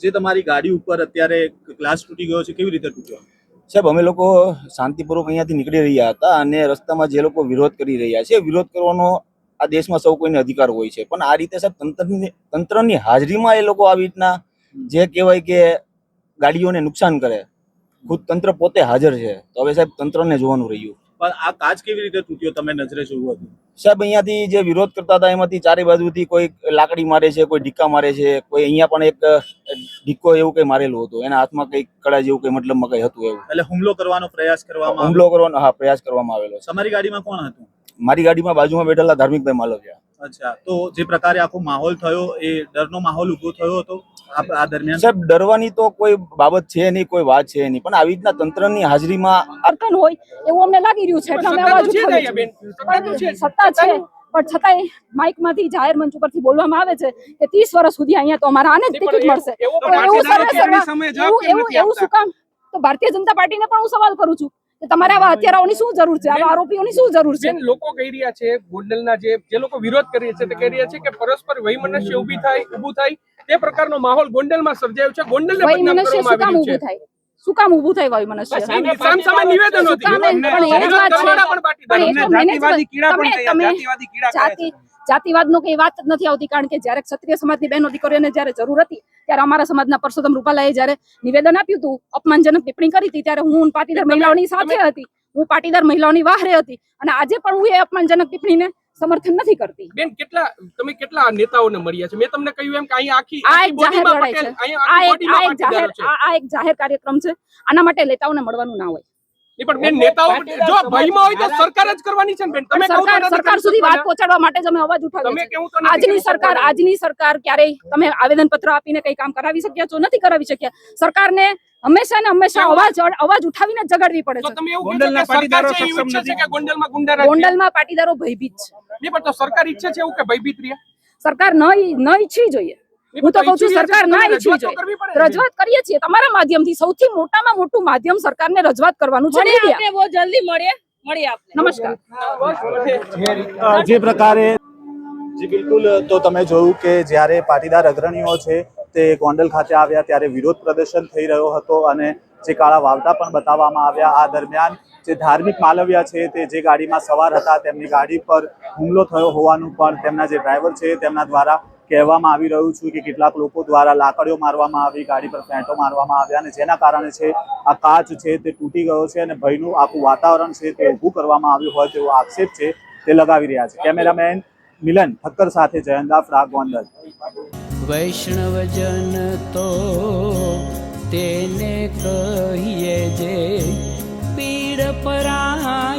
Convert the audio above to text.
જે તમારી ગાડી ઉપર અત્યારે ગ્લાસ તૂટી ગયો છે, કેવી રીતે તૂટ્યો? સાહેબ, અમે લોકો શાંતિપૂર્વક અહીંયાથી નીકળી રહ્યા હતા અને રસ્તામાં જે લોકો વિરોધ કરી રહ્યા છે, વિરોધ કરવાનો આ દેશમાં સૌ કોઈને અધિકાર હોય છે. પણ આ રીતે સાહેબ, તંત્રની તંત્રની હાજરીમાં એ લોકો આવી રીતના જે કહેવાય કે ગાડીઓને નુકસાન કરે, ખુદ તંત્ર પોતે હાજર છે. તો હવે સાહેબ, તંત્રને જોવાનું રહ્યું. પણ આ કાચ કેવી રીતે તૂટ્યો તમે નજરે જોયું હતું? સાહેબ અહીંયાથી જે વિરોધ કરતા હતા એમાંથી ચારે બાજુથી કોઈ લાકડી મારે છે કોઈ ઢીકા મારે છે કોઈ અહીંયા પણ એક ઢીકો એવું કઈ મારેલું હતું. એના હાથમાં કઈ કડા જેવું કઈ મતલબમાં કઈ હતું એવું. એટલે હુમલો કરવાનો પ્રયાસ કરવામાં હુમલો કરવાનો હા પ્રયાસ કરવામાં આવેલો તમારી ગાડીમાં કોણ હતું? મારી ગાડીમાં બાજુમાં બેઠેલા ધાર્મિકભાઈ માલવિયા અચ્છા તો જે પ્રકારે આખો માહોલ થયો એ ડરનો માહોલ ઊભો થયો હતો? આ આ દરમિયાન? સાહેબ ડરવાની તો કોઈ બાબત છે નહીં કોઈ વાત છે નહીં. પણ આવી રીતના તંત્રની હાજરીમાં વર્તન હોય એવું અમને લાગી રહ્યું છે એટલે અમે અવાજ ઉઠાવીએ સત્તા છે. પણ છતાંય માઇકમાંથી જાહેર મંચ ઉપરથી બોલવામાં આવે છે કે ત્રીસ વર્ષ સુધી અહીંયા તો અમારા આને જ ટિકિટ મળશે. એવો એવું એવું શું કામ? તો ભારતીય જનતા પાર્ટીને પણ હું સવાલ કરું છું. તમારે આવા હત્યારાઓની શું જરૂર છે? આવા આરોપીઓની શું જરૂર છે? લોકો કહી રહ્યા છે ગોંડલના જે જે લોકો વિરોધ કરી રહ્યા છે તે કહી રહ્યા છે કે પરસ્પર વૈમનસ્ય ઊભી થાય ઊભું થાય. તે પ્રકારનો માહોલ ગોંડલમાં સર્જાયો છે. ગોંડલને બદનામ શું કામ કરવામાં ઊભું આવ્યું છે? થાય? શું કામ ઊભું થાય વાયુ મનુષ્ય સામ સામે નિવેદન હતું. પણ એ જ વાત છે. પણ એ તો management- તમે તમે જાતિ જાતિવાદનો કઈ વાત જ નથી આવતી કારણ કે જ્યારે ક્ષત્રિય સમાજની બહેનો દીકરીઓને જ્યારે જરૂર હતી ત્યારે અમારા સમાજના પરસોત્તમ રૂપાલાએ જ્યારે નિવેદન આપ્યું હતું અપમાનજનક ટિપ્પણી કરી હતી ત્યારે હું પાટીદાર મહિલાઓની સાથે હતી. હું પાટીદાર મહિલાઓની વાહરે હતી અને આજે પણ હું એ અપમાનજનક ટિપ્પણીને સમર્થન નથી કરતી. બેન કેટલા તમે કેટલા નેતાઓને મળ્યા છે? મેં તમને કહ્યું એમ કે અહીં આખી આ એક જાહેર લડાઈ છે. આ એક જાહેર આ એક જાહેર કાર્યક્રમ છે. આના માટે નેતાઓને મળવાનું ના હોય. પણ બેન નેતાઓ જો ભયમાં હોય તો સરકાર જ કરવાની છે ને બેન. તમે સરકાર સરકાર સુધી વાત પહોંચાડવા માટે જ અમે અવાજ ઉઠાવ્યો નથી આજની સરકાર આજની સરકાર ક્યારેય તમે આવેદન પત્ર આપીને કઈ કામ કરાવી શક્યા છો? નથી કરાવી શક્યા. સરકારને હંમેશા ને હંમેશા અવાજ અવાજ ઉઠાવીને જગાડવી પડે છે. તમે એવું કહો છો સરકાર પાટીદારો છે ઈચ્છે છે કે ગોંડલમાં ગુંડા ગોંડલમાં પાટીદારો ભયભીત છે. નહીં પણ તો સરકાર ઈચ્છે છે એવું કે ભયભીત રહ્યા? સરકાર ન ઈચ્છી ન જોઈએ. હું તો કહું છું સરકાર ના ઈચ્છવી રજૂઆત જોઈએ. રજૂઆત કરીએ છીએ તમારા માધ્યમથી સૌથી મોટામાં મોટું માધ્યમ સરકારને રજૂઆત કરવાનું છે આપણે બહુ જલ્દી મળીએ. મળીએ આપણે. નમસ્કાર. જે પ્રકારે જી બિલકુલ તો તમે જોયું કે જ્યારે પાટીદાર અગ્રણીઓ છે તે ગોંડલ ખાતે આવ્યા ત્યારે વિરોધ પ્રદર્શન થઈ રહ્યો હતો અને જે કાળા વાવતા પણ બતાવવામાં આવ્યા. આ દરમિયાન જે ધાર્મિક માલવ્યા છે તે જે ગાડીમાં સવાર હતા તેમની ગાડી પર હુમલો થયો હોવાનું પણ તેમના જે ડ્રાઈવર છે તેમના દ્વારા કહેવામાં આવી રહ્યું છે કે કેટલાક લોકો દ્વારા લાકડીઓ મારવામાં આવી, ગાડી પર ફેંટો મારવામાં આવ્યા અને જેના કારણે છે, આ કાચ છે તે તૂટી ગયો છે અને ભયનું આખું વાતાવરણ છે તે ઊભું કરવામાં આવ્યું હોય તેવો આક્ષેપ છે તે લગાવી રહ્યા છે. કેમેરામેન મિલન ઠક્કર સાથે જયંદા ફ્રાગ ગોંડલ વૈષ્ણવજન તો તેને કહીએ જે પીડ પરાય